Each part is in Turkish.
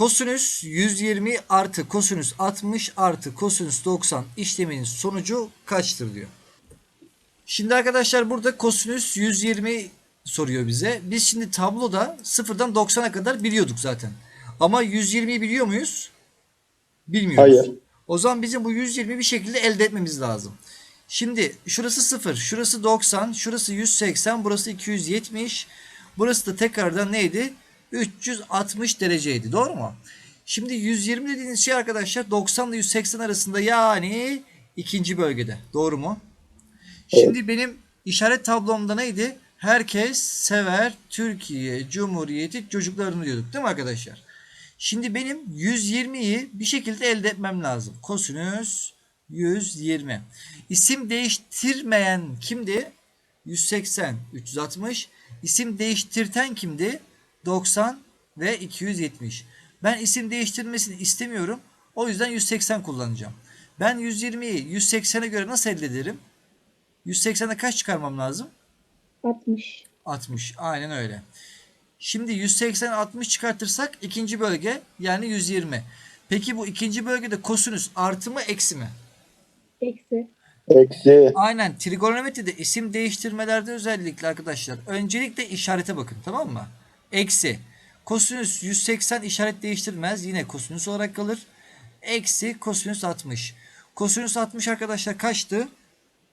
Kosinüs 120 artı kosinüs 60 artı kosinüs 90 işleminin sonucu kaçtır diyor. Şimdi arkadaşlar burada kosinüs 120 soruyor bize. Biz şimdi tabloda sıfırdan 90'a kadar biliyorduk zaten. Ama 120'yi biliyor muyuz? Bilmiyoruz. Hayır. O zaman bizim bu 120 bir şekilde elde etmemiz lazım. Şimdi şurası 0, şurası 90, şurası 180, burası 270. Burası da tekrardan neydi? 360 dereceydi. Doğru mu? Şimdi 120 dediğiniz şey arkadaşlar 90 ile 180 arasında yani ikinci bölgede. Doğru mu? Şimdi benim işaret tablomda neydi? Herkes sever Türkiye Cumhuriyeti çocuklarını diyorduk değil mi arkadaşlar? Şimdi benim 120'yi bir şekilde elde etmem lazım. Kosinüs 120. İsim değiştirmeyen kimdi? 180, 360. İsim değiştirten kimdi? 90 ve 270. Ben isim değiştirmesini istemiyorum. O yüzden 180 kullanacağım. Ben 120'yi 180'e göre nasıl elde ederim? 180'e kaç çıkarmam lazım? 60. 60. Aynen öyle. Şimdi 180 60 çıkartırsak ikinci bölge yani 120. Peki bu ikinci bölgede kosinüs artı mı eksi mi? Eksi. Eksi. Aynen trigonometride isim değiştirmelerde özellikle arkadaşlar öncelikle işarete bakın tamam mı? Eksi. Kosinüs 180 işaret değiştirmez yine kosinüs olarak kalır. Eksi kosinüs 60. Kosinüs 60 arkadaşlar kaçtı?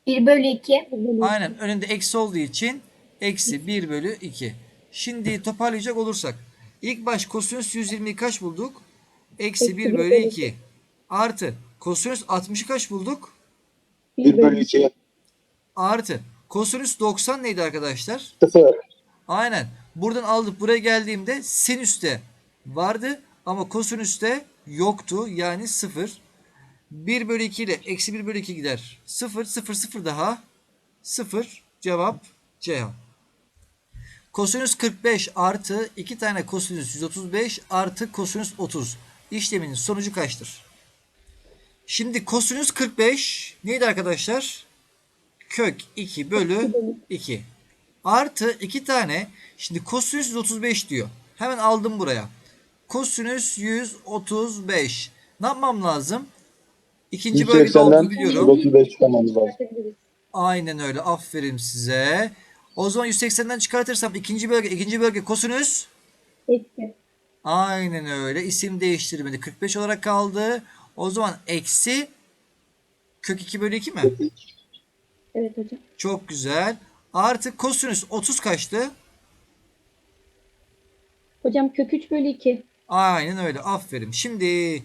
1 bölü 2. Aynen önünde eksi olduğu için eksi 1 bölü 2. Şimdi toparlayacak olursak ilk baş kosinüs 120'yi kaç bulduk? Eksi 1 bölü 2. Artı kosinüs 60'ı kaç bulduk? 1 bölü 2. Artı kosinüs 90 neydi arkadaşlar? 0. Aynen. Buradan aldık buraya geldiğimde sinüste vardı ama kosinüste yoktu. Yani 0. 1 bölü 2 ile eksi 1 bölü 2 gider. 0 0 0 daha 0 cevap Ceyhan. Kosinüs 45 artı 2 tane kosinüs 135 artı kosinüs 30 işleminin sonucu kaçtır? Şimdi kosinüs 45 neydi arkadaşlar? Kök 2 bölü 2. Artı 2 tane şimdi kosinüs 135 diyor. Hemen aldım buraya. Kosinüs 135. Ne yapmam lazım? İkinci bölgede olduğunu 180'den biliyorum. 135 çıkarmamız lazım. Aynen öyle. Aferin size. O zaman 180'den çıkartırsam ikinci bölge, ikinci bölge kosinüs. Eksi. Aynen öyle. İsim değiştirmedi. 45 olarak kaldı. O zaman eksi kök 2 bölü 2 mi? Evet hocam. Çok güzel. Artı kosinüs 30 kaçtı? Hocam kök 3 bölü 2. Aynen öyle. Aferin. Şimdi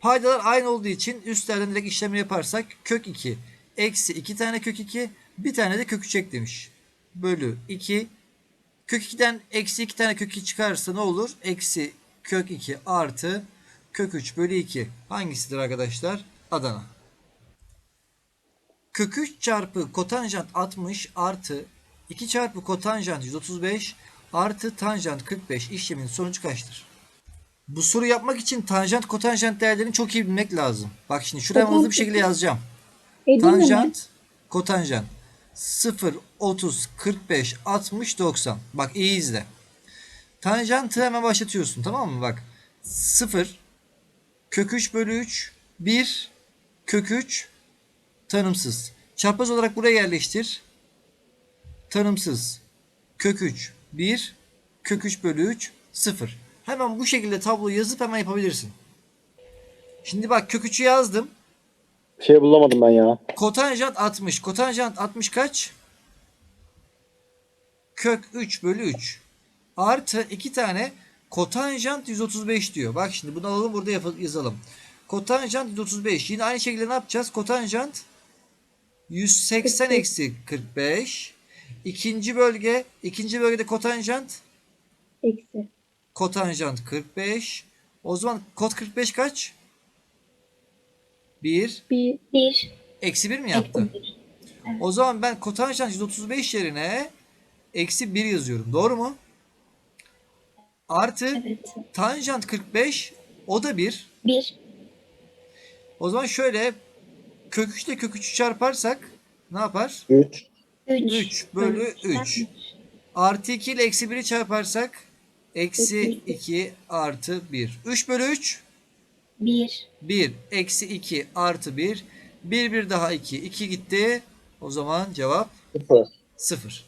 paydalar aynı olduğu için üstlerden direkt işlemi yaparsak kök 2 eksi 2 tane kök 2 bir tane de kök 3 eklemiş. Bölü 2 kök 2'den eksi 2 tane kök 2 çıkarsa ne olur? Eksi kök 2 artı kök 3 bölü 2. Hangisidir arkadaşlar? Adana. Kök 3 çarpı kotanjant 60 artı 2 çarpı kotanjant 135 artı tanjant 45 işlemin sonucu kaçtır? Bu soru yapmak için tanjant kotanjant değerlerini çok iyi bilmek lazım. Bak şimdi şuraya hızlı bir şekilde yazacağım. Mi? Tanjant, kotanjant. 0, 30, 45, 60, 90. Bak iyi izle. Tanjantı hemen başlatıyorsun tamam mı? Bak 0, kök 3 bölü 3, 1, kök 3, tanımsız. Çapraz olarak buraya yerleştir. Tanımsız. Kök 3, 1, kök 3 bölü 3, 0. Hemen bu şekilde tabloyu yazıp hemen yapabilirsin. Şimdi bak kök 3'ü yazdım. Şey bulamadım ben ya. Kotanjant 60. Kotanjant 60 kaç? Kök 3 bölü 3. Artı 2 tane kotanjant 135 diyor. Bak şimdi bunu alalım burada yazalım. Kotanjant 135. Yine aynı şekilde ne yapacağız? Kotanjant 180 45. eksi 45. İkinci bölge. ikinci bölgede kotanjant. Eksi. Kotanjant 45. O zaman kot 45 kaç? 1. 1. 1. Eksi 1 mi yaptı? O zaman ben kotanjant 135 yerine eksi 1 yazıyorum. Doğru mu? Artı Evet. tanjant 45 o da 1. 1. O zaman şöyle kök 3 ile kök 3'ü çarparsak ne yapar? 3. 3. 3 bölü 3. Artı 2 ile eksi 1'i çarparsak Eksi Eksi 2 artı 1. 3 bölü 3. 1. 1. Eksi 2 artı 1. 1 1 daha 2. 2 gitti. O zaman cevap Sıfır. 0.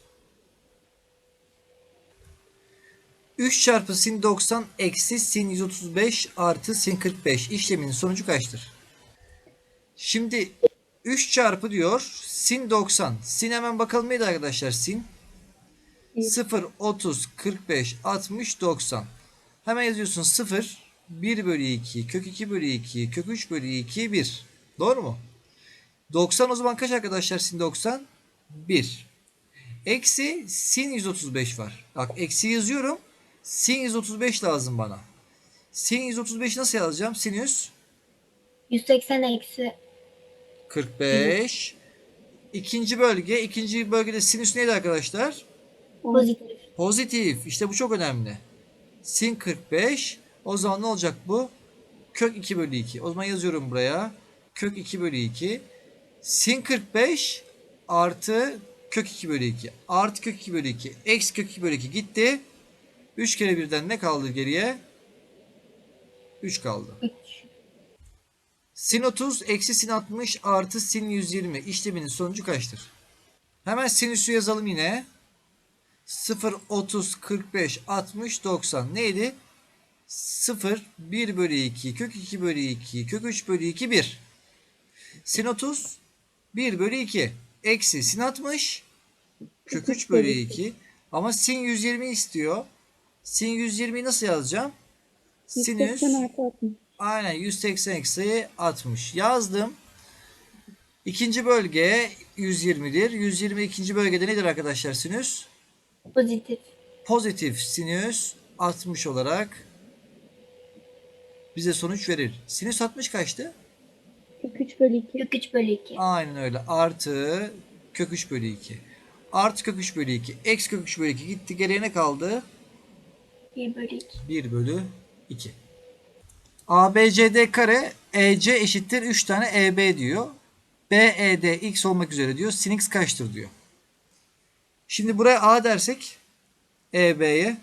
3 çarpı sin 90 eksi sin 135 artı sin 45 işleminin sonucu kaçtır? Şimdi 3 çarpı diyor sin 90. Sin hemen bakalım neydi arkadaşlar sin? Bir. 0, 30, 45, 60, 90. Hemen yazıyorsun 0, 1 bölü 2, kök 2 bölü 2, kök 3 bölü 2, 1. Doğru mu? 90 o zaman kaç arkadaşlar sin 90? 1. Eksi sin 135 var. Bak eksi yazıyorum. Sin 135 lazım bana. Sin 135 nasıl yazacağım? Sinüs 180 eksi 45. İkinci bölge. ikinci bölgede sinüs neydi arkadaşlar? pozitif. Pozitif. İşte bu çok önemli. Sin 45. O zaman ne olacak bu? Kök 2 bölü 2. O zaman yazıyorum buraya. Kök 2 bölü 2. Sin 45 artı kök 2 bölü 2. Artı kök 2 bölü 2. Eksi kök 2 bölü 2 gitti. 3 kere birden ne kaldı geriye? 3 kaldı. 3. Sin 30 eksi sin 60 artı sin 120 işleminin sonucu kaçtır? Hemen sinüsü yazalım yine. 0, 30, 45, 60, 90 neydi? 0, 1 bölü 2, kök 2 bölü 2, kök 3 bölü 2, 1. Sin 30, 1 bölü 2. Eksi sin 60, kök 3 bölü 2. Ama sin 120 istiyor. Sin 120'yi nasıl yazacağım? Sinüs 180 artı 60. Aynen 180 eksi 60 yazdım. İkinci bölge 120'dir. 120 ikinci bölgede nedir arkadaşlar sinüs? Pozitif. Pozitif sinüs 60 olarak bize sonuç verir. Sinüs 60 kaçtı? Kök 3 bölü 2. Kök 3 bölü 2. Aynen öyle. Artı kök 3 bölü 2. Artı kök 3 bölü 2. Eksi kök 3 bölü 2 gitti. Geriye ne kaldı? 1 bölü 2. 1 bölü 2. ABCD kare EC eşittir 3 tane EB diyor. BED x olmak üzere diyor. Sin x kaçtır diyor. Şimdi buraya A dersek EB'ye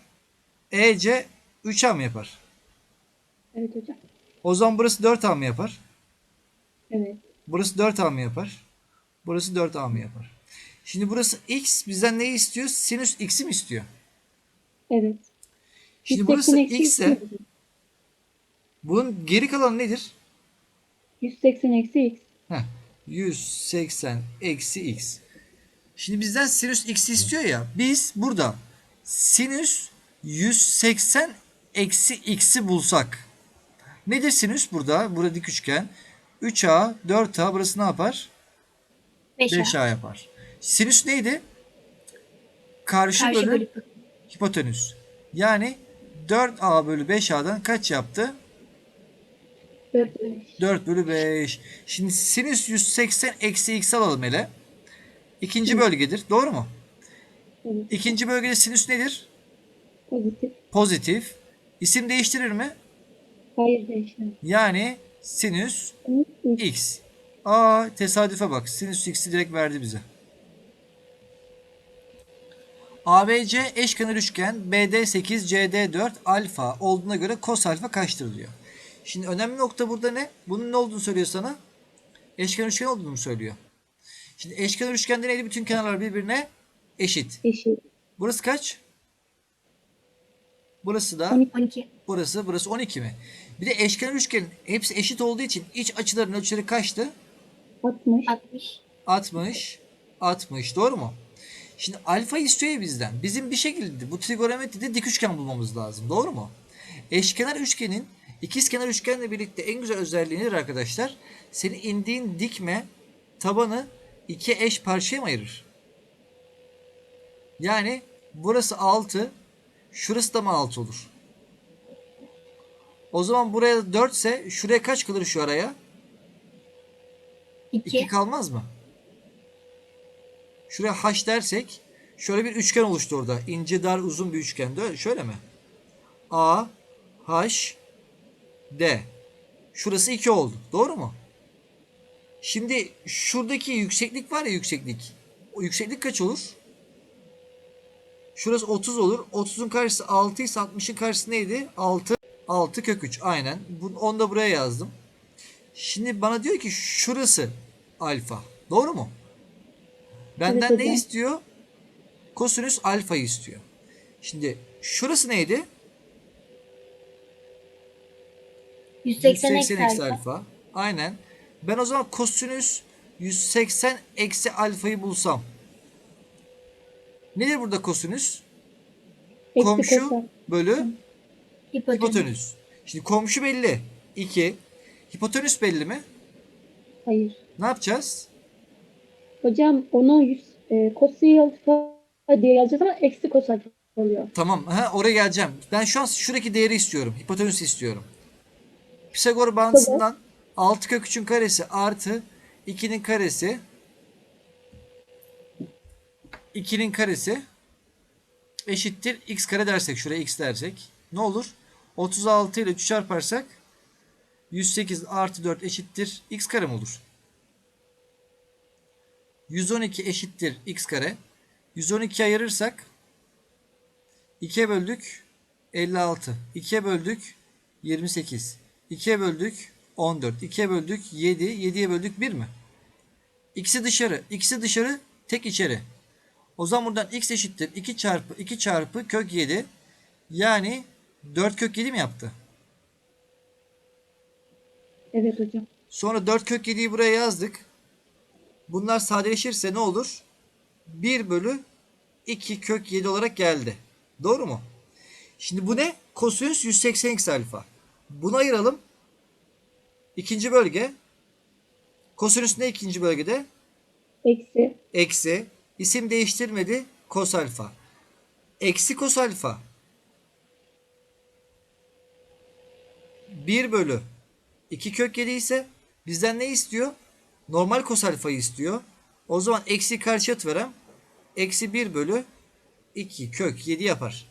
EC 3A mı yapar? Evet hocam. O zaman burası 4A mı yapar? Evet. Burası 4A mı yapar? Burası 4A mı yapar? Şimdi burası x bizden neyi istiyor? Sinüs x'i mi istiyor? Evet. Şimdi burası 180 eksi x ise. Bunun geri kalanı nedir? 180 eksi x. Heh, 180 eksi x. Şimdi bizden sinüs x istiyor ya. Biz burada sinüs 180 eksi x'i bulsak. Nedir sinüs burada? Burada dik üçgen. 3a, 4a burası ne yapar? 5 5a yapar. Sinüs neydi? Karşı, Karşı bölü, bölü hipotenüs. Yani 4a bölü 5a'dan kaç yaptı? 4 bölü 5. 4 bölü 5. Şimdi sinüs 180 eksi x alalım hele. İkinci bölgedir. Doğru mu? Evet. İkinci bölgede sinüs nedir? Pozitif. Pozitif. İsim değiştirir mi? Hayır değişmez. Yani sinüs x. Aa tesadüfe bak. Sinüs x'i direkt verdi bize. ABC eşkenar üçgen BD 8 CD 4 alfa olduğuna göre kos alfa kaçtır diyor. Şimdi önemli nokta burada ne? Bunun ne olduğunu söylüyor sana. Eşkenar üçgen olduğunu söylüyor? Şimdi eşkenar üçgende neydi? Bütün kenarlar birbirine eşit. Eşit. Burası kaç? Burası da 12. 12. burası burası 12 mi? Bir de eşkenar üçgenin hepsi eşit olduğu için iç açıların ölçüleri kaçtı? 60. 60. 60, 60 doğru mu? Şimdi alfa istiyor ya bizden. Bizim bir şekilde bu trigonometride dik üçgen bulmamız lazım. Doğru mu? Eşkenar üçgenin ikizkenar üçgenle birlikte en güzel özelliği nedir arkadaşlar? Senin indiğin dikme tabanı iki eş parçaya mı ayırır? Yani burası 6, şurası da mı 6 olur? O zaman buraya 4 ise şuraya kaç kalır şu araya? 2 2. kalmaz mı? Şuraya h dersek şöyle bir üçgen oluştu orada. İnce dar uzun bir üçgen. Öyle, şöyle mi? A H D. Şurası 2 oldu. Doğru mu? Şimdi şuradaki yükseklik var ya yükseklik. O yükseklik kaç olur? Şurası 30 olur. 30'un karşısı 6 ise 60'ın karşısı neydi? 6. 6 kök 3. Aynen. Bu- Onu da buraya yazdım. Şimdi bana diyor ki şurası alfa. Doğru mu? Benden ne istiyor? Kosinüs alfayı istiyor. Şimdi şurası neydi? 180 180 eksi alfa. alfa. Aynen. Ben o zaman kosinüs 180 eksi alfayı bulsam. Nedir burada kosinüs? Eksi Komşu kosar. bölü Hipotenüs. hipotenüs. Şimdi komşu belli. 2. Hipotenüs belli mi? Hayır. Ne yapacağız? Hocam onu 100 e, kosi alfa diye yazacağız ama eksi kos alfa oluyor. Tamam. Ha, oraya geleceğim. Ben şu an şuradaki değeri istiyorum. Hipotenüs istiyorum. Pisagor bağıntısından 6 kök 3'ün karesi artı 2'nin karesi 2'nin karesi eşittir x kare dersek şuraya x dersek ne olur? 36 ile 3 çarparsak 108 artı 4 eşittir x kare mi olur? 112 eşittir x kare. 112 ayırırsak 2'ye böldük 56. 2'ye böldük 28. 2'ye böldük 14. 2'ye böldük 7. 7'ye böldük 1 mi? İkisi dışarı. İkisi dışarı. Tek içeri. O zaman buradan x eşittir 2 çarpı 2 çarpı kök 7. Yani 4 kök 7 mi yaptı? Evet hocam. Sonra 4 kök 7'yi buraya yazdık. Bunlar sadeleşirse ne olur? 1 bölü 2 kök 7 olarak geldi. Doğru mu? Şimdi bu ne? Kosinüs 180 eksi alfa. Bunu ayıralım. İkinci bölge. Kosinüs ne ikinci bölgede? Eksi. Eksi. İsim değiştirmedi. Kos alfa. Eksi kos alfa. 1 bölü 2 kök 7 ise bizden ne istiyor? Normal kos alfayı istiyor. O zaman eksi karşıya atıverem. Eksi 1 bölü 2 kök 7 yapar.